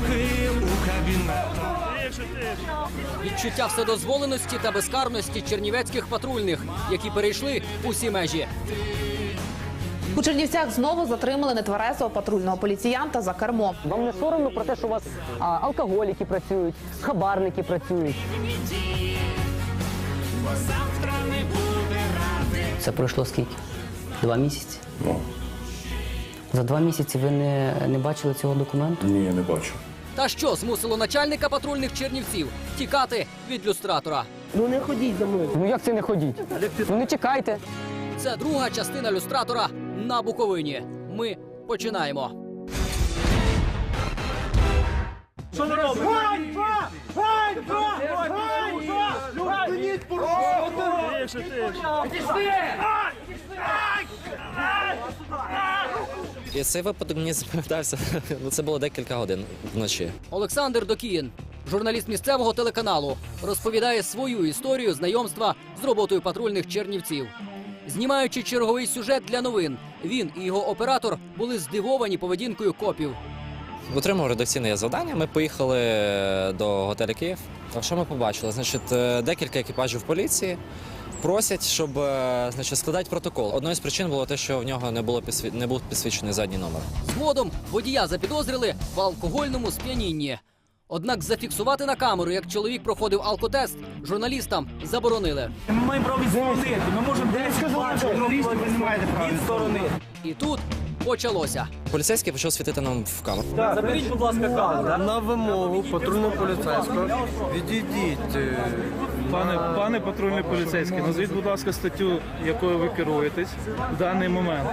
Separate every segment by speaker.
Speaker 1: не у кабінетах.
Speaker 2: Відчуття вседозволеності та безкарності чернівецьких патрульних, які перейшли усі межі.
Speaker 3: У Чернівцях знову затримали нетверезого патрульного поліціянта за кермо.
Speaker 4: Вам не соромно про те, що у вас а, алкоголіки працюють, хабарники працюють. Це пройшло скільки? Два місяці?
Speaker 5: Ну,
Speaker 4: За два місяці ви не, не бачили цього документу?
Speaker 5: ні, я не бачу.
Speaker 2: Та що змусило начальника патрульних чернівців тікати від люстратора?
Speaker 4: Ну не ходіть за мною. Ну як це не ходіть? Ну не чекайте.
Speaker 2: Це друга частина люстратора на Буковині. Ми починаємо.
Speaker 6: І цей випадок мені запам'ятався. Ну це було декілька годин вночі.
Speaker 2: Олександр Докіїн, журналіст місцевого телеканалу, розповідає свою історію знайомства з роботою патрульних чернівців. Знімаючи черговий сюжет для новин, він і його оператор були здивовані поведінкою копів.
Speaker 6: Отримав редакційне завдання. Ми поїхали до готелю Київ. А що ми побачили? Значить, е, декілька екіпажів поліції просять, щоб е, значить, складати протокол. Одною з причин було те, що в нього не було підсві... не був підсвічений задній номер.
Speaker 2: Згодом водія запідозрили в алкогольному сп'янінні. Однак зафіксувати на камеру, як чоловік проходив алкотест, журналістам заборонили.
Speaker 7: Ми маємо право відсторонити. Ми можемо 10 бачити журналістів, ви не маєте права відсторонити.
Speaker 2: І тут почалося.
Speaker 6: Поліцейський почав світити нам в камеру.
Speaker 7: Заберіть, будь ласка, каву.
Speaker 8: На вимогу патрульного поліцейського відійдіть.
Speaker 9: Пане, пане патрульний поліцейський, назвіть, будь ласка, статтю, якою ви керуєтесь в даний момент.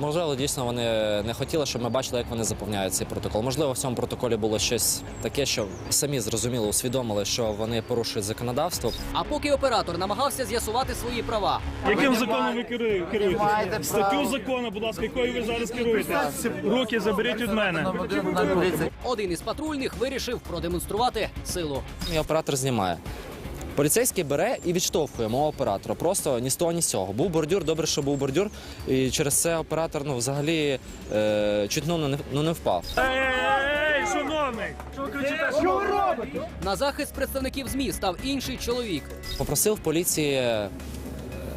Speaker 6: Можливо, дійсно вони не хотіли, щоб ми бачили, як вони заповняють цей протокол. Можливо, в цьому протоколі було щось таке, що самі зрозуміло усвідомили, що вони порушують законодавство.
Speaker 2: А поки оператор намагався з'ясувати свої права,
Speaker 9: Яким законом ви керує- керуєтесь? Статтю закону, будь ласка, якою ви зараз керуєтесь? Руки заберіть від мене.
Speaker 2: один із патрульних вирішив продемонструвати силу.
Speaker 6: І оператор знімає. Поліцейський бере і відштовхує мого оператора. Просто ні з того, ні з цього. Був бордюр, добре, що був бордюр. І через це оператор ну, взагалі е, чуть ну, не, ну, не впав.
Speaker 9: Ей, шановний! Що ви кричите? Що ви робите?
Speaker 2: На захист представників ЗМІ став інший чоловік.
Speaker 6: Попросив поліції е,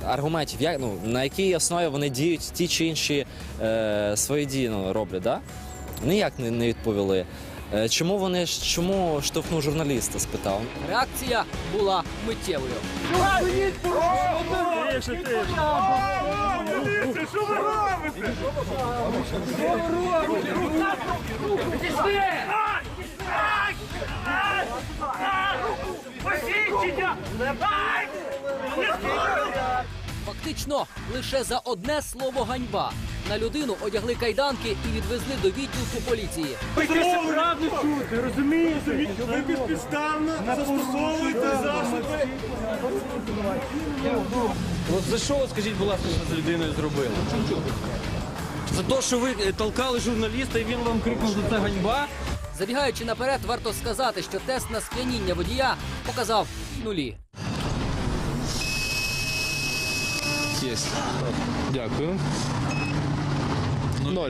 Speaker 6: аргументів, як, ну, на якій основі вони діють ті чи інші е, свої дії ну, роблять. Да? Ніяк не, не відповіли. Е, Чому вони чому штовхнув журналіста? спитав.
Speaker 2: Реакція була миттєвою. Фактично, лише за одне слово ганьба на людину одягли кайданки і відвезли до відділку поліції.
Speaker 9: Ви правду чути, розумієте? Ви безпідставно застосовуєте засоби.
Speaker 8: От за що, скажіть, будь ласка, що з людиною зробили? За те, що ви е, толкали журналіста і він вам крикнув, що це ганьба?
Speaker 2: Забігаючи наперед, варто сказати, що тест на сп'яніння водія показав нулі.
Speaker 8: Дякую. Ноль.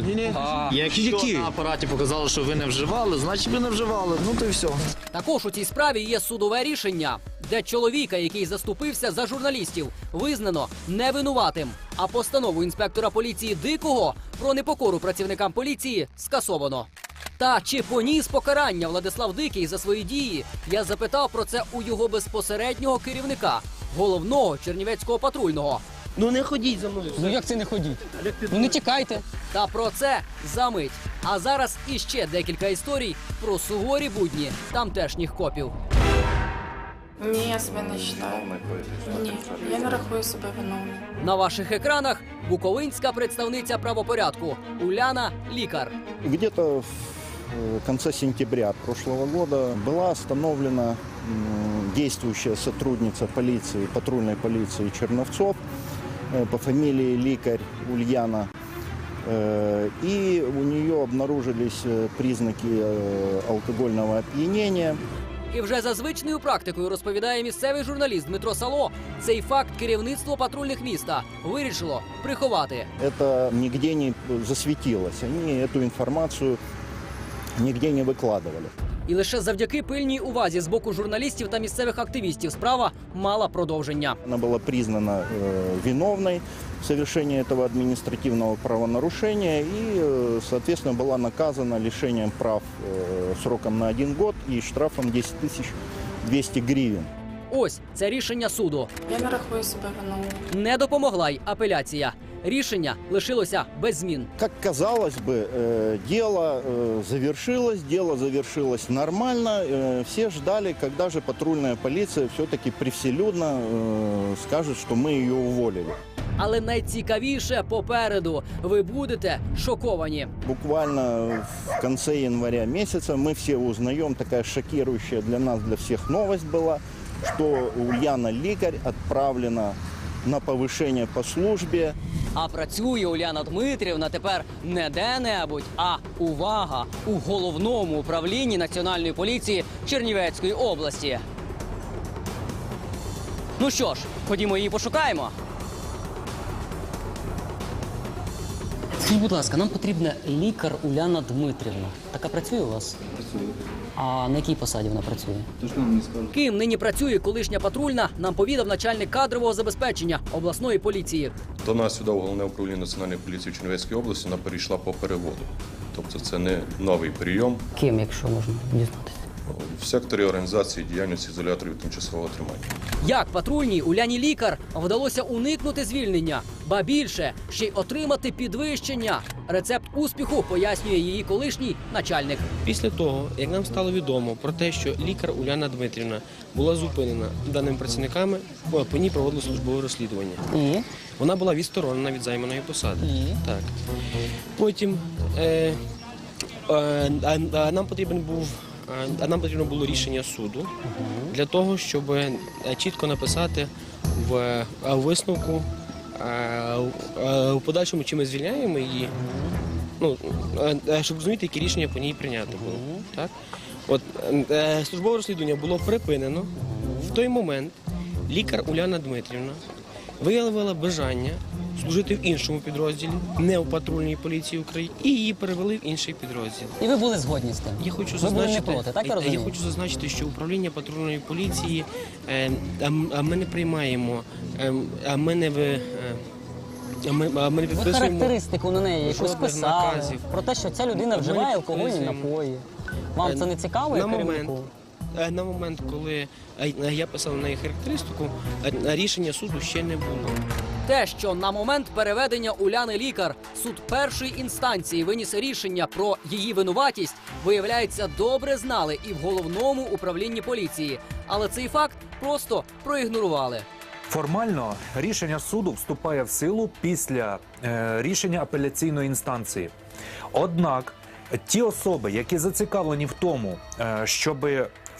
Speaker 10: Якщо на апараті показали, що ви не вживали, значить ви не вживали. Ну то й все.
Speaker 2: Також у цій справі є судове рішення, де чоловіка, який заступився за журналістів, визнано невинуватим. А постанову інспектора поліції Дикого про непокору працівникам поліції скасовано. Та чи поніс покарання Владислав Дикий за свої дії? Я запитав про це у його безпосереднього керівника, головного чернівецького патрульного.
Speaker 4: Ну не ходіть за мною. Ну як це не ходіть? Ну не чекайте.
Speaker 2: Та про це за мить. А зараз іще декілька історій про суворі будні тамтешніх копів.
Speaker 11: Ні, я себе не вважаю. Ні, я не рахую себе виновною.
Speaker 2: На ваших екранах буковинська представниця правопорядку Уляна Лікар.
Speaker 12: Где-то в э, конце сентября прошлого года была остановлена м, действующая сотрудница полиции, патрульной полиции Черновцов э, по фамилии Ликарь Ульяна. Э, И у нее обнаружились э, признаки э, алкогольного опьянения.
Speaker 2: І вже за звичною практикою розповідає місцевий журналіст Дмитро Сало. Цей факт керівництво патрульних міста вирішило приховати.
Speaker 12: Это нигде не засветилось. Они эту информацию нигде не выкладывали.
Speaker 2: І лише завдяки пильній увазі з боку журналістів та місцевих активістів справа мала продовження.
Speaker 12: Она была признана э, виновной в совершении этого административного правонарушения и, э, соответственно, была наказана лишением прав э, сроком на один год и штрафом 10 200 гривен.
Speaker 2: Ось це рішення суду.
Speaker 11: Я не рахую себе виною.
Speaker 2: Не допомогла й апеляція. Рішення лишилося без змін.
Speaker 12: Как казалось бы, э, дело э, завершилось, дело завершилось нормально. Э, Все ждали, когда же патрульная полиция все-таки привселюдно э, скажет, что мы ее уволили.
Speaker 2: Але найцікавіше попереду. Ви будете шоковані.
Speaker 12: Буквально в конце января месяца мы все узнаем, такая шокирующая для нас, для всех новость была, что Ульяна Ликарь отправлена на повышение по службе.
Speaker 2: А працює Уляна Дмитрівна тепер не де-небудь, а увага у головному управлінні національної поліції Чернівецької області. Ну що ж, ходімо її пошукаємо. Скажіть, будь ласка, нам потрібна лікар Уляна Дмитрівна. Така працює у вас? Працює. А на якій посаді вона працює? Ким нині працює колишня патрульна, нам повідав начальник кадрового забезпечення обласної поліції.
Speaker 5: До нас сюди в головне управління національної поліції в Чернівецькій області вона перейшла по переводу. Тобто це не новий прийом
Speaker 2: Ким, якщо можна дізнатися?
Speaker 5: В секторі організації діяльності ізоляторів тимчасового тримання.
Speaker 2: Як патрульній Уляні лікар вдалося уникнути звільнення, ба більше ще й отримати підвищення. Рецепт успіху пояснює її колишній начальник.
Speaker 13: Після того, як нам стало відомо про те, що лікар Уляна Дмитрівна була зупинена даними працівниками, по ній проводили службове розслідування.
Speaker 2: І?
Speaker 13: Вона була відсторонена від займаної посади.
Speaker 2: І?
Speaker 13: Так. Потім е, е, нам потрібен був. А нам потрібно було рішення суду для того, щоб е, чітко написати в е, висновку е, е, в подальшому, чи ми звільняємо її, ну, е, е, щоб розуміти, які рішення по ній прийняти було. Так? От, е, службове розслідування було припинено. В той момент лікар Уляна Дмитрівна виявила бажання служити в іншому підрозділі, не в патрульній поліції України, і її перевели в інший підрозділ.
Speaker 2: І ви були згодні з тим?
Speaker 13: Я хочу
Speaker 2: Ви були не
Speaker 13: зазначити,
Speaker 2: проти, так я
Speaker 13: я, хочу зазначити, що управління патрульної поліції е, а, ми не приймаємо, е, а ми не ви. е, а ми, ми не
Speaker 2: Ви
Speaker 13: підписуємо
Speaker 2: характеристику на неї якусь
Speaker 13: жодних
Speaker 2: писали
Speaker 13: наказів.
Speaker 2: про те, що ця людина
Speaker 13: Ми не
Speaker 2: вживає алкогольні
Speaker 13: підписуємо.
Speaker 2: напої. Вам це не цікаво,
Speaker 13: на
Speaker 2: як
Speaker 13: момент,
Speaker 2: керівнику?
Speaker 13: е, на момент, коли е, я писав на неї характеристику, е, рішення суду ще не було.
Speaker 2: Те, що на момент переведення Уляни лікар суд першої інстанції виніс рішення про її винуватість, виявляється, добре знали і в головному управлінні поліції. Але цей факт просто проігнорували.
Speaker 14: Формально рішення суду вступає в силу після е, рішення апеляційної інстанції. Однак ті особи, які зацікавлені в тому, е, щоб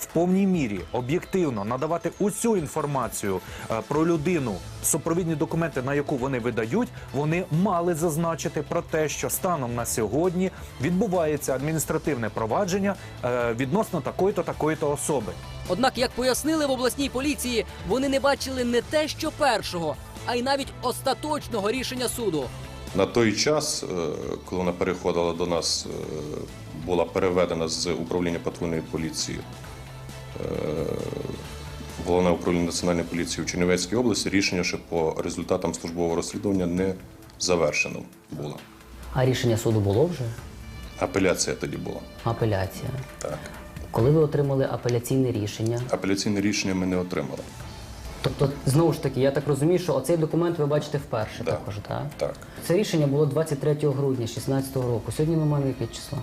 Speaker 14: в повній мірі об'єктивно надавати усю інформацію е, про людину, супровідні документи, на яку вони видають, вони мали зазначити про те, що станом на сьогодні відбувається адміністративне провадження е, відносно такої-то такої-то особи.
Speaker 2: Однак, як пояснили в обласній поліції, вони не бачили не те, що першого, а й навіть остаточного рішення суду.
Speaker 5: На той час, е, коли вона переходила до нас, була переведена з управління патрульної поліції головне управління національної поліції в Чернівецькій області, рішення ще по результатам службового розслідування не завершено було.
Speaker 2: А рішення суду було вже?
Speaker 5: Апеляція тоді була.
Speaker 2: Апеляція.
Speaker 5: Так.
Speaker 2: Коли ви отримали апеляційне рішення?
Speaker 5: Апеляційне рішення ми не отримали.
Speaker 2: Тобто, знову ж таки, я так розумію, що оцей документ ви бачите вперше
Speaker 5: Да.
Speaker 2: також, так?
Speaker 5: Так.
Speaker 2: Це рішення було 23 грудня 2016 року. Сьогодні ми маємо яке число?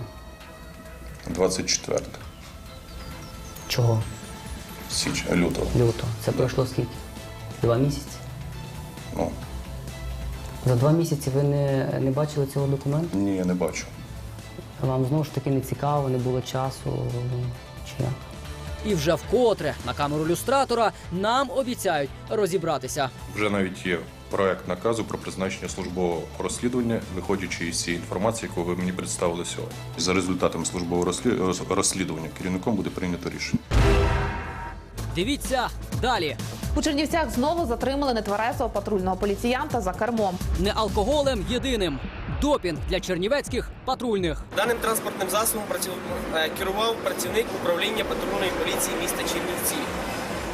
Speaker 5: 24
Speaker 2: Чого?
Speaker 5: січня, лютого.
Speaker 2: Люто. Це пройшло скільки? Два місяці?
Speaker 5: Ну,
Speaker 2: За два місяці ви не, не бачили цього документу?
Speaker 5: ні, я не бачу.
Speaker 2: Вам знову ж таки не цікаво, не було часу чи як? І вже вкотре на камеру люстратора нам обіцяють розібратися.
Speaker 5: Вже навіть є проект наказу про призначення службового розслідування, виходячи із цієї інформації, яку ви мені представили сьогодні. За результатами службового розслідування керівником буде прийнято рішення.
Speaker 2: Дивіться далі.
Speaker 3: У Чернівцях знову затримали нетверезого патрульного поліціянта за кермом.
Speaker 2: Не алкоголем єдиним. Допінг для чернівецьких патрульних.
Speaker 15: Даним транспортним засобом працю- е, керував працівник управління патрульної поліції міста Чернівці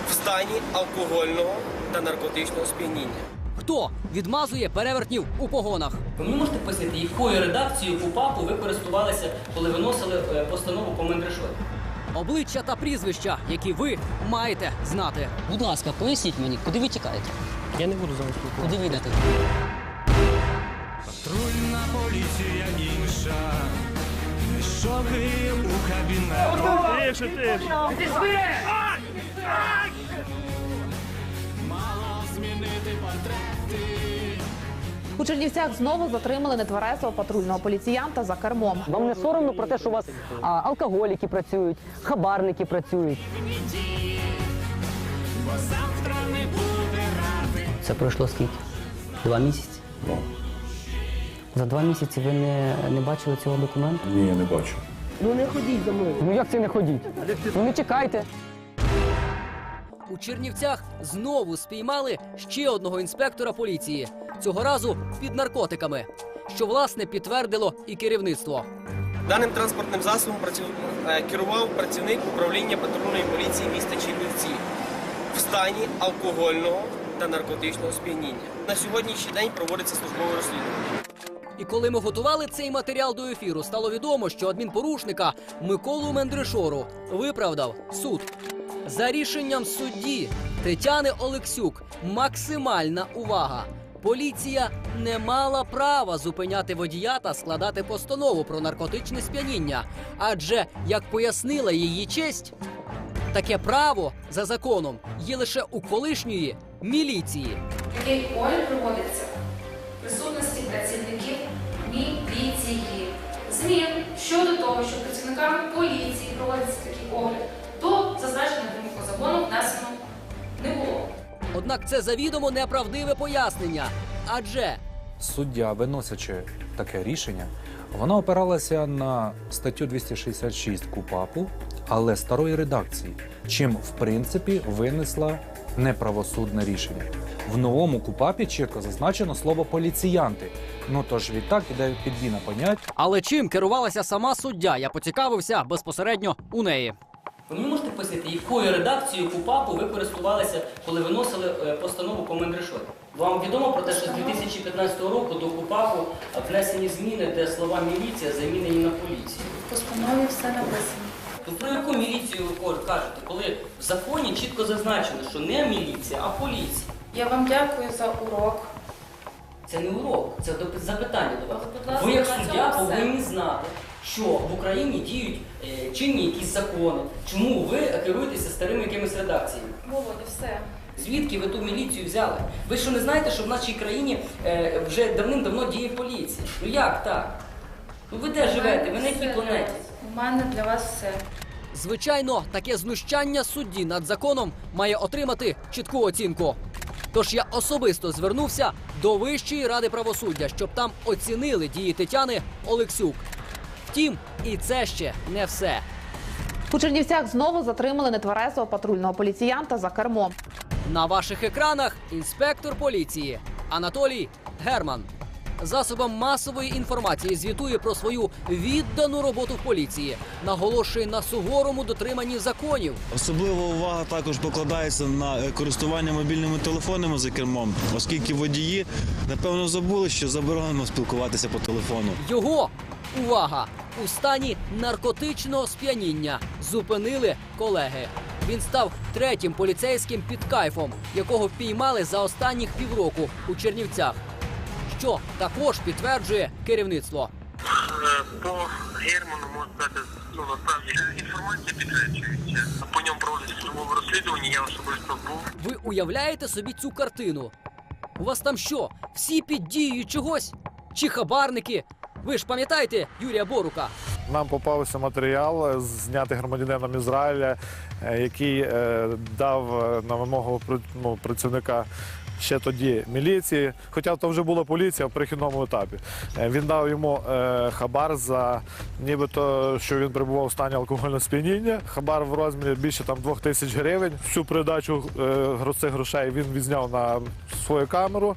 Speaker 15: в стані алкогольного та наркотичного сп'яніння.
Speaker 2: Хто відмазує перевертнів у погонах? Ви можете пояснити, якою редакцією КУПАПу ви користувалися, коли виносили е, постанову по Мендришові? Обличчя та прізвища, які ви маєте знати. Будь ласка, поясніть мені, куди ви тікаєте?
Speaker 13: Я не буду з вами спілкуватися.
Speaker 2: Куди ви йдете?
Speaker 1: Патрульна поліція інша. Шоки у кабінетах.
Speaker 9: Тише, тише.
Speaker 3: У Чернівцях знову затримали нетверезого патрульного поліціянта за кермом.
Speaker 4: Вам не соромно про те, що у вас а, алкоголіки працюють, хабарники працюють. Це пройшло скільки? Два місяці? За два місяці ви не, не бачили цього документу?
Speaker 5: Ні, я не бачу.
Speaker 4: Ну не ходіть за мною. Ну як це не ходіть? Ну не чекайте.
Speaker 2: У Чернівцях знову спіймали ще одного інспектора поліції. Цього разу під наркотиками, що власне підтвердило і керівництво.
Speaker 15: Даним транспортним засобом працю- е, керував працівник управління патрульної поліції міста Чернівці в стані алкогольного та наркотичного сп'яніння. На сьогоднішній день проводиться службове розслідування.
Speaker 2: І коли ми готували цей матеріал до ефіру, стало відомо, що адмінпорушника Миколу Мендришору виправдав суд. За рішенням судді Тетяни Олексюк максимальна увага. Поліція не мала права зупиняти водія та складати постанову про наркотичне сп'яніння. Адже, як пояснила її честь, таке право за законом є лише у колишньої міліції.
Speaker 11: Такий огляд проводиться в присутності працівників міліції. Змін щодо того, що працівниками поліції проводиться такий огляд, до зазначеного вимогу закону внесено не було.
Speaker 2: Однак це завідомо неправдиве пояснення. Адже
Speaker 14: Суддя, виносячи таке рішення, вона опиралася на статтю 266 КУПАПу, але старої редакції, чим в принципі винесла неправосудне рішення. В новому КУПАПі чітко зазначено слово поліціянти. Ну тож відтак іде підміна понять.
Speaker 2: Але чим керувалася сама суддя? Я поцікавився безпосередньо у неї. Ви мені можете пояснити, якою редакцією КУПАПу ви користувалися, коли виносили е, постанову по Мендришові? Вам відомо про те, що з 2015 року до КУПАПу внесені зміни, де слова міліція замінені на поліцію.
Speaker 11: В постанові все написано.
Speaker 2: То про яку міліцію ви кажете, коли в законі чітко зазначено, що не міліція, а поліція?
Speaker 11: Я вам дякую за урок.
Speaker 2: Це не урок, це запитання до вас. Ви як суддя повинні знати, що в Україні діють е, чинні якісь закони. Чому ви керуєтеся старими якимись редакціями?
Speaker 11: Володя, все.
Speaker 2: Звідки ви ту міліцію взяли? Ви що не знаєте, що в нашій країні е, вже давним-давно діє поліція? Ну як так? Ну ви де живете? Ви на якій планеті?
Speaker 11: У мене для вас все.
Speaker 2: Звичайно, таке знущання судді над законом має отримати чітку оцінку. Тож я особисто звернувся до Вищої ради правосуддя, щоб там оцінили дії Тетяни Олексюк. Втім, і це ще не все.
Speaker 3: У Чернівцях знову затримали нетверезого патрульного поліціянта за кермом.
Speaker 2: На ваших екранах інспектор поліції Анатолій Герман. Засобам масової інформації звітує про свою віддану роботу в поліції, наголошує на суворому дотриманні законів.
Speaker 16: Особлива увага також покладається на користування мобільними телефонами за кермом, оскільки водії напевно забули, що заборонено спілкуватися по телефону.
Speaker 2: Його увага у стані наркотичного сп'яніння зупинили колеги. Він став третім поліцейським під кайфом, якого впіймали за останніх півроку у Чернівцях, що також підтверджує керівництво.
Speaker 17: По Герману можна сказати, ну насправді інформація підтверджується. По ньому проводиться службове розслідування, я особисто був.
Speaker 2: Ви уявляєте собі цю картину? У вас там що? Всі під дією чогось? Чи хабарники? Ви ж пам'ятаєте Юрія Борука?
Speaker 18: Нам попався матеріал, знятий громадянином Ізраїля, е, який е, дав е, на вимогу ну, працівника ще тоді міліції, хоча то вже була поліція в перехідному етапі. Він дав йому хабар за нібито, що він перебував у стані алкогольного сп'яніння. Хабар в розмірі більше там двох тисяч гривень. Всю передачу е, цих грошей він відзняв на свою камеру.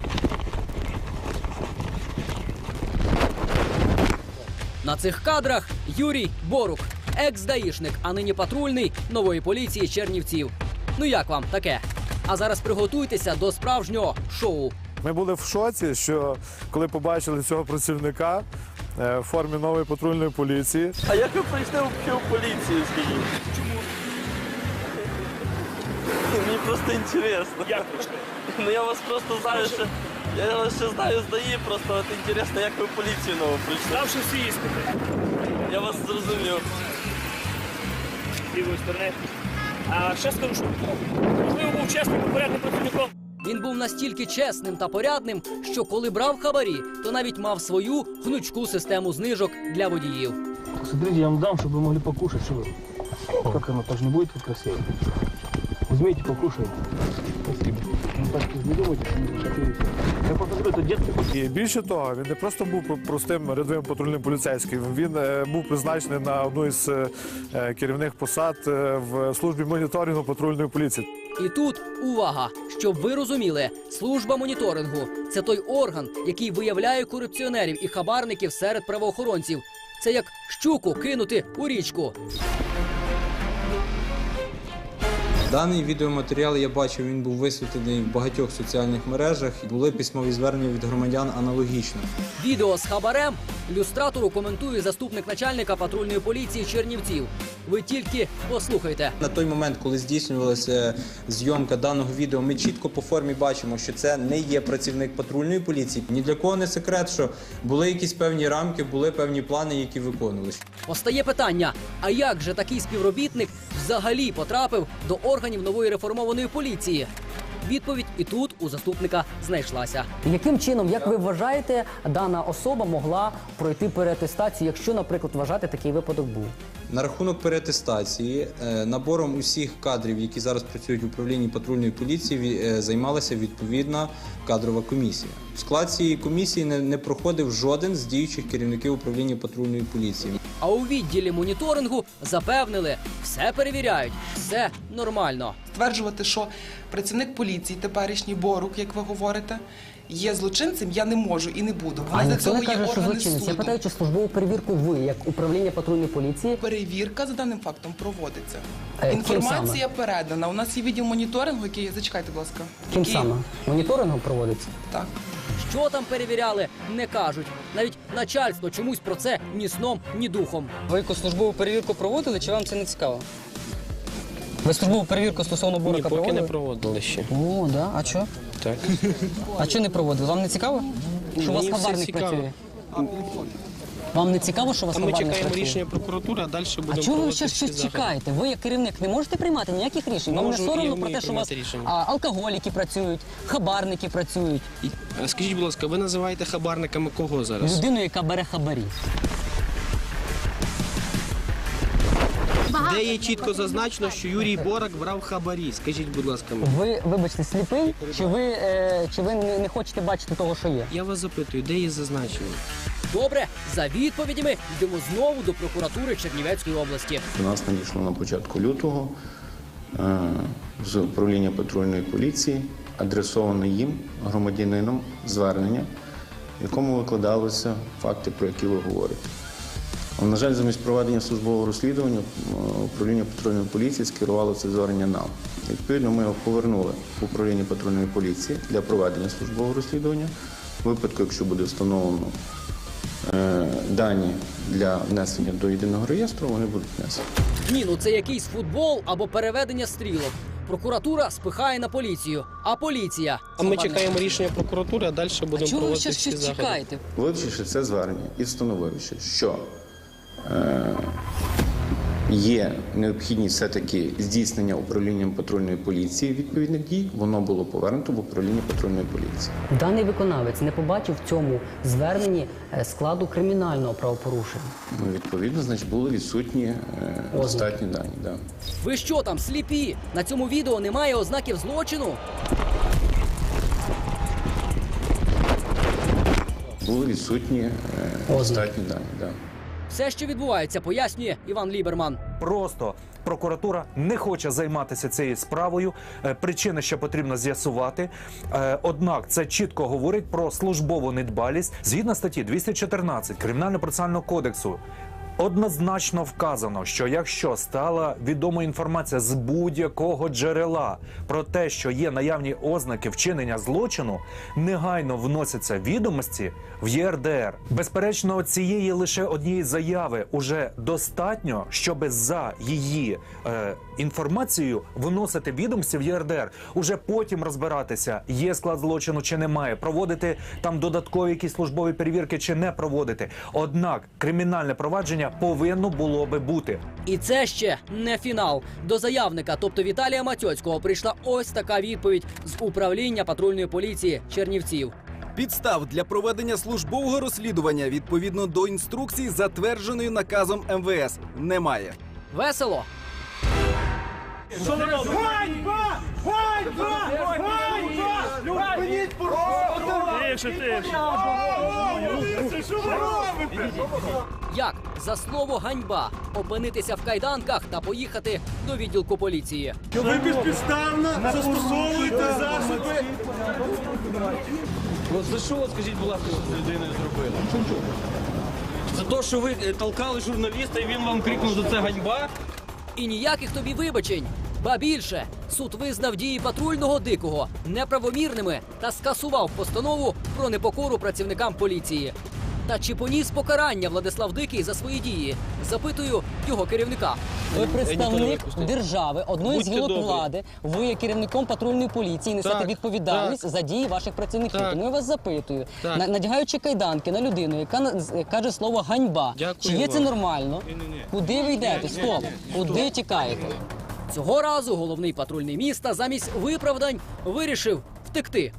Speaker 2: На цих кадрах Юрій Борук, екс-даїшник, а нині патрульний нової поліції Чернівців. Ну як вам таке? А зараз приготуйтеся до справжнього шоу.
Speaker 18: Ми були в шоці, що коли побачили цього працівника е, в формі нової патрульної поліції.
Speaker 7: А як ви прийшли в поліцію, скажіть? Чому? Мені просто інтересно. Як прийшли? Ну я вас просто знаю, що я вас ще знаю, здає, просто от інтересно, як ви в поліцію нову прийшли.
Speaker 9: Ставши всі іспити.
Speaker 7: Я вас зрозумів.
Speaker 9: З лівої сторони. А ще скажу, що можливо був чесним порядним працівником.
Speaker 2: Він був настільки чесним та порядним, що коли брав хабарі, то навіть мав свою гнучку систему знижок для водіїв.
Speaker 13: Смотрите, я вам дам, чтобы вы могли покушать, что вы. Как оно, тоже не будет как красиво. Возьмите, покушайте. Спасибо. Не думайте. Я посмотрю, это детский
Speaker 18: І більше того, він не просто був простим рядовим патрульним поліцейським. Він е, був призначений на одну із е, е, керівних посад е, в службі моніторингу патрульної поліції.
Speaker 2: І тут увага, щоб ви розуміли, служба моніторингу це той орган, який виявляє корупціонерів і хабарників серед правоохоронців. Це як щуку кинути у річку.
Speaker 19: Даний відеоматеріал я бачив, він був висвітлений в багатьох соціальних мережах. Були письмові звернення від громадян аналогічно.
Speaker 2: Відео з хабарем люстратору коментує заступник начальника патрульної поліції Чернівців. Ви тільки послухайте.
Speaker 19: На той момент, коли здійснювалася зйомка даного відео, ми чітко по формі бачимо, що це не є працівник патрульної поліції. Ні для кого не секрет, що були якісь певні рамки, були певні плани, які виконувалися.
Speaker 2: Постає питання: а як же такий співробітник взагалі потрапив до органів нової реформованої поліції? Відповідь і тут у заступника знайшлася.
Speaker 20: Яким чином, як ви вважаєте, дана особа могла пройти переатестацію, якщо, наприклад, вважати такий випадок був?
Speaker 19: На рахунок переатестації, е, набором усіх кадрів, які зараз працюють в управлінні патрульної поліції, е, займалася відповідна кадрова комісія. В склад цієї комісії не, не проходив жоден з діючих керівників управління патрульної поліції.
Speaker 2: А у відділі моніторингу запевнили, все перевіряють, все нормально.
Speaker 21: Стверджувати, що працівник поліції, теперішній Борук, як ви говорите, є злочинцем, я не можу і не буду.
Speaker 20: А
Speaker 21: для цього
Speaker 20: не
Speaker 21: є
Speaker 20: каже, що
Speaker 21: органи
Speaker 20: злочинець. Я питаю, чи службову перевірку ви, як управління патрульної поліції,
Speaker 21: Перевірка за даним фактом проводиться.
Speaker 20: Е, ким
Speaker 21: Інформація передана. У нас є відділ моніторингу, який зачекайте, будь ласка.
Speaker 20: ким
Speaker 21: який-
Speaker 20: саме? Моніторингом проводиться?
Speaker 21: Так.
Speaker 2: Що там перевіряли, не кажуть. Навіть начальство чомусь про це ні сном, ні духом.
Speaker 22: Ви якусь службову перевірку проводили, чи вам це не цікаво? Ви службову перевірку стосовно
Speaker 13: Ні, поки не
Speaker 22: проводили?
Speaker 13: проводили ще.
Speaker 22: О, да? А що?
Speaker 13: Так.
Speaker 22: А що не проводили? Вам не цікаво? Що у вас
Speaker 13: Мені все
Speaker 22: хабарник
Speaker 13: цікаво.
Speaker 22: працює? Вам не цікаво, що у вас
Speaker 13: А ми
Speaker 22: хабарник
Speaker 13: чекаємо
Speaker 22: працює?
Speaker 13: рішення прокуратури, а далі будемо
Speaker 22: А чого ви
Speaker 13: проводити
Speaker 22: ще
Speaker 13: всі
Speaker 22: щось
Speaker 13: заходи.
Speaker 22: чекаєте? Ви як керівник не можете приймати ніяких рішень? Вам не
Speaker 13: Можу, я
Speaker 22: соромно про
Speaker 13: вмію
Speaker 22: те, що у вас
Speaker 13: приймати рішення.
Speaker 22: а, алкоголіки працюють, хабарники працюють,
Speaker 13: А Скажіть, будь ласка, ви називаєте хабарниками кого зараз?
Speaker 22: людину, яка бере хабарі.
Speaker 13: Де є чітко зазначено, що Юрій Борак брав хабарі? Скажіть, будь ласка, мені.
Speaker 22: Ви, вибачте, сліпий, чи ви, е, чи ви не, не хочете бачити того, що є?
Speaker 13: Я вас запитую, де є зазначено?
Speaker 2: Добре, за відповідями йдемо знову до прокуратури Чернівецької області.
Speaker 23: До нас надійшло на початку лютого е, з управління патрульної поліції, адресоване їм, громадянинам, звернення, в якому викладалися факти, про які ви говорите. На жаль, замість проведення службового розслідування е, управління патрульної поліції скерувало це звернення нам. Відповідно, ми його повернули в управління патрульної поліції для проведення службового розслідування. У випадку, якщо буде встановлено е, дані для внесення до єдиного реєстру, вони будуть внесені.
Speaker 2: Ні, ну це якийсь футбол або переведення стрілок. Прокуратура спихає на поліцію, а поліція.
Speaker 13: А ми чекаємо рішення прокуратури, а далі будемо
Speaker 2: чого ви
Speaker 13: проводити
Speaker 2: ще
Speaker 13: всі
Speaker 2: щось
Speaker 13: заходи.
Speaker 2: чекаєте?
Speaker 23: Вивчивши це звернення і встановивши, що є необхідність все-таки здійснення управлінням патрульної поліції відповідних дій, воно було повернуто в управління патрульної поліції.
Speaker 20: Даний виконавець не побачив в цьому зверненні е, складу кримінального правопорушення.
Speaker 23: Ну, відповідно, значить, були відсутні е, достатні дані. Да.
Speaker 2: Ви що там, сліпі? На цьому відео немає ознаків злочину?
Speaker 23: були відсутні е, достатні дані. Да.
Speaker 2: Все, що відбувається, пояснює Іван Ліберман.
Speaker 14: Просто прокуратура не хоче займатися цією справою. Е, Причини ще потрібно з'ясувати. Е, Однак це чітко говорить про службову недбалість згідно статті 214 Кримінально-процесуального кодексу. Однозначно вказано, що якщо стала відома інформація з будь-якого джерела про те, що є наявні ознаки вчинення злочину, негайно вносяться відомості в ЄРДР. Безперечно, цієї лише однієї заяви уже достатньо, щоб за її е, інформацією вносити відомості в ЄРДР. Уже потім розбиратися, є склад злочину чи немає, проводити там додаткові якісь службові перевірки чи не проводити. Однак кримінальне провадження повинно було би бути.
Speaker 2: І це ще не фінал. До заявника, тобто Віталія Матьоцького, прийшла ось така відповідь з управління патрульної поліції Чернівців.
Speaker 24: Підстав для проведення службового розслідування відповідно до інструкції, затвердженої наказом МВС, немає.
Speaker 2: Весело.
Speaker 1: Ви робите? Ганьба! Ганьба! Ганьба! Зупиніть
Speaker 9: Тише, тише.
Speaker 1: Це що ви робите?
Speaker 2: Як за слово ганьба опинитися в кайданках та поїхати до відділку поліції?
Speaker 1: Ви безпідставно застосовуєте засоби.
Speaker 8: За що, скажіть, будь ласка, з людиною зробили? За те, що ви е, толкали журналіста і він вам крикнув, що це ганьба?
Speaker 2: І ніяких тобі вибачень. Ба більше суд визнав дії патрульного дикого неправомірними та скасував постанову про непокору працівникам поліції. Та чи поніс покарання Владислав Дикий за свої дії? Запитую його керівника.
Speaker 22: Ви представник держави, одної з гілок
Speaker 2: добрі.
Speaker 22: влади. Ви є керівником патрульної поліції, несете
Speaker 13: Так,
Speaker 22: відповідальність
Speaker 13: так.
Speaker 22: за дії ваших працівників.
Speaker 13: Так.
Speaker 22: Тому я вас запитую,
Speaker 13: Так.
Speaker 22: надягаючи кайданки на людину, яка на- з- каже слово ганьба.
Speaker 13: Дякую
Speaker 22: Чи є це нормально? Куди ви йдете? Стоп, куди тікаєте?
Speaker 2: Цього разу головний патрульний міста замість виправдань вирішив втекти.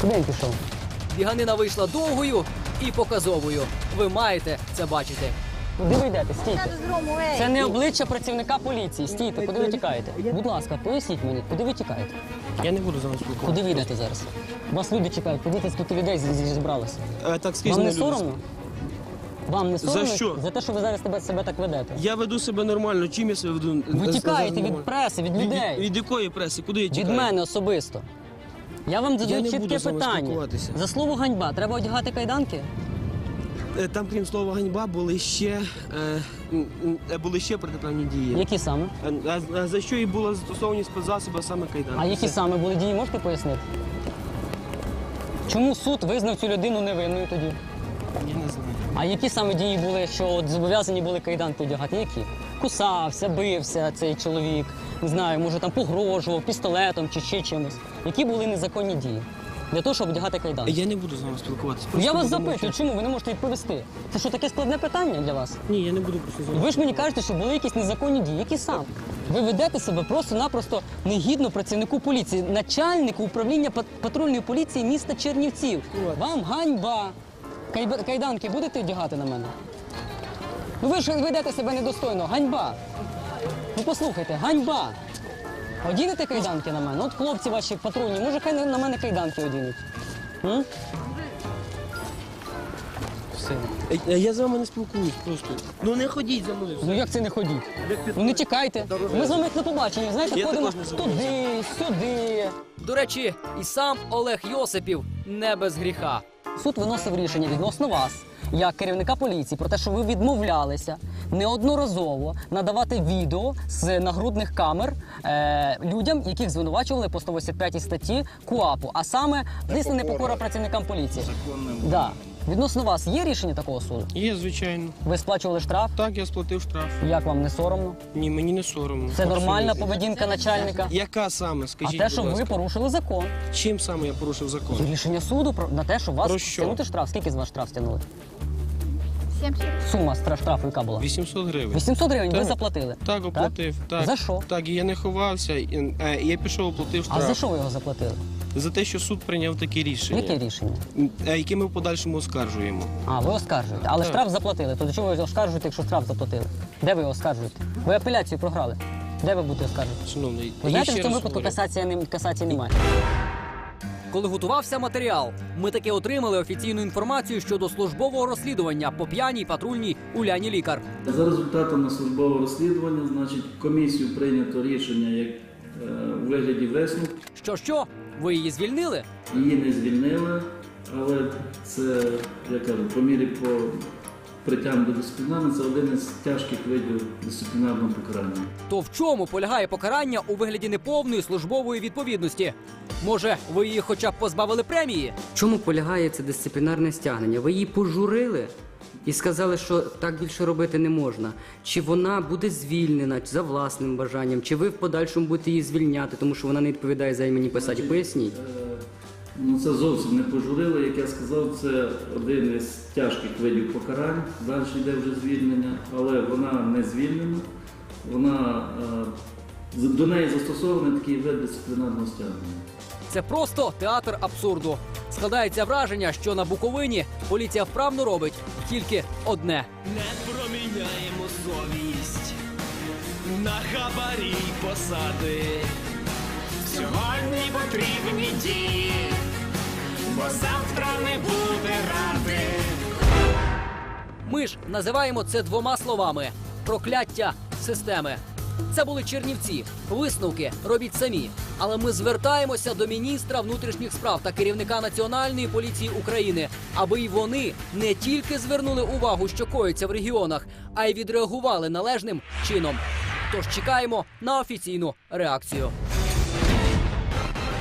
Speaker 22: Куди він пішов?
Speaker 2: Біганина вийшла довгою і показовою. Ви маєте це бачити.
Speaker 22: Куди ви йдете? Стійте. Це не обличчя працівника поліції. Стійте, куди ви тікаєте? Будь ласка, поясніть мені, куди ви тікаєте?
Speaker 13: Я не буду з вами спілкуватися.
Speaker 22: Куди ви йдете зараз? Вас люди чекають, подивіться, скільки людей зі- зі- зібралося.
Speaker 13: Е, так скрізь
Speaker 22: Вам не соромно? Вам не
Speaker 13: За
Speaker 22: соромно?
Speaker 13: що?
Speaker 22: За те, що ви зараз тебе, себе так ведете?
Speaker 13: Я веду себе нормально. Чим я себе веду?
Speaker 22: Ви
Speaker 13: Е,
Speaker 22: тікаєте від преси, від людей.
Speaker 13: Від, від якої преси? Куди я
Speaker 22: Від мене особисто. Я вам задаю чітке питання. За слово ганьба треба одягати кайданки?
Speaker 13: Е, Там, крім слова ганьба, були ще, е, е, були ще протиправні дії.
Speaker 22: Які саме?
Speaker 13: Е, А, а за що і були застосовані спецзасоби, а саме кайдан?
Speaker 22: А які саме були дії, можете пояснити? Чому суд визнав цю людину невинною тоді?
Speaker 13: Я не знаю.
Speaker 22: А які саме дії були, що от зобов'язані були кайданки одягати? Які? Кусався, бився цей чоловік, не знаю, може там погрожував пістолетом чи ще чимось. Які були незаконні дії для того, щоб одягати кайданки?
Speaker 13: Я не буду з вами спілкуватися.
Speaker 22: Я вас запитую, чому ви не можете відповісти? Це що таке складне питання для вас?
Speaker 13: Ні, я не буду просто з вами.
Speaker 22: Ви ж мені кажете, що були якісь незаконні дії. Які сам? Ви ведете себе просто-напросто негідно працівнику поліції, начальнику управління пат- патрульної поліції міста Чернівців. Вам ганьба. Кайб- Кайданки будете одягати на мене? Ну ви ж ведете себе недостойно. Ганьба. Ну послухайте, ганьба. Одінете кайданки на мене? От хлопці ваші патрульні, може хай на мене кайданки одінуть. М? Все.
Speaker 13: Е, Я з вами не спілкуюсь просто. Ну не ходіть за мною.
Speaker 22: Ну як це не ходіть? Ну не тікайте. Ми з вами як на побаченні, знаєте,
Speaker 13: Я
Speaker 22: ходимо
Speaker 13: також не
Speaker 22: туди, сюди.
Speaker 2: До речі, і сам Олег Йосипів не без гріха.
Speaker 22: Суд виносив рішення відносно вас, як керівника поліції, про те, що ви відмовлялися неодноразово надавати відео з нагрудних камер е, людям, яких звинувачували по 185 статті КУАПу, а саме дійсно непокора працівникам поліції. Да. Відносно вас є рішення такого суду?
Speaker 13: Є, звичайно.
Speaker 22: Ви сплачували штраф?
Speaker 13: Так, я сплатив штраф.
Speaker 22: Як вам не соромно?
Speaker 13: Ні, мені не соромно.
Speaker 22: Це нормальна поведінка начальника?
Speaker 13: Яка саме?
Speaker 22: А
Speaker 13: Скажіть,
Speaker 22: те, що
Speaker 13: будь
Speaker 22: ви
Speaker 13: ласка.
Speaker 22: порушили закон.
Speaker 13: Чим саме я порушив закон?
Speaker 22: Рішення суду про на те, що вас
Speaker 13: Про що?
Speaker 22: стягнути штраф. Скільки з вас штраф стягнули? Сума стра- штрафу яка була?
Speaker 13: 800 гривень.
Speaker 22: 800 гривень ви
Speaker 13: Так.
Speaker 22: заплатили?
Speaker 13: Так, оплатив. Так?
Speaker 22: За що?
Speaker 13: Так, і я не ховався. і, е, Я пішов, оплатив штраф.
Speaker 22: А за що ви його заплатили?
Speaker 13: За те, що суд прийняв таке рішення.
Speaker 22: Яке рішення?
Speaker 13: Е, Яке ми в подальшому оскаржуємо.
Speaker 22: А, ви оскаржуєте. Але
Speaker 13: Так.
Speaker 22: штраф заплатили. То до чого ви оскаржуєте, якщо штраф заплатили? Де ви оскаржуєте? Ви апеляцію програли. Де ви будете оскаржувати?
Speaker 13: Шановний,
Speaker 22: Ви
Speaker 13: я
Speaker 22: знаєте,
Speaker 13: ще
Speaker 22: в цьому
Speaker 13: раз
Speaker 22: випадку
Speaker 13: говорю.
Speaker 22: касація, не- касації немає.
Speaker 2: Коли готувався матеріал, ми таки отримали офіційну інформацію щодо службового розслідування по п'яній патрульній Уляні Лікар.
Speaker 25: За результатами службового розслідування, значить, комісію прийнято рішення як е, у вигляді висновку.
Speaker 2: Що що? Ви її звільнили?
Speaker 25: Її не звільнили, але це, я кажу, по мірі по притягненню до дисциплінарного, це один із тяжких видів дисциплінарного покарання.
Speaker 2: То в чому полягає покарання у вигляді неповної службової відповідності? Може, ви її хоча б позбавили премії?
Speaker 4: В чому полягає це дисциплінарне стягнення? Ви її пожурили і сказали, що так більше робити не можна. Чи вона буде звільнена за власним бажанням, чи ви в подальшому будете її звільняти, тому що вона не відповідає займаній посаді? Поясніть.
Speaker 25: Ну це зовсім не пожурили, як я сказав, це один із тяжких видів покарань. Далі йде вже звільнення, але вона не звільнена. Вона е, до неї застосований такий вид дисциплінарного стягнення.
Speaker 2: Це просто театр абсурду. Складається враження, що на Буковині поліція вправно робить тільки одне.
Speaker 1: Не проміняємо совість на хабарі й посади. Сьогодні потрібні дії, бо завтра не буде ради.
Speaker 2: Ми ж називаємо це двома словами: прокляття системи. Це були Чернівці. Висновки робіть самі. Але ми звертаємося до міністра внутрішніх справ та керівника Національної поліції України, аби й вони не тільки звернули увагу, що коїться в регіонах, а й відреагували належним чином. Тож чекаємо на офіційну реакцію.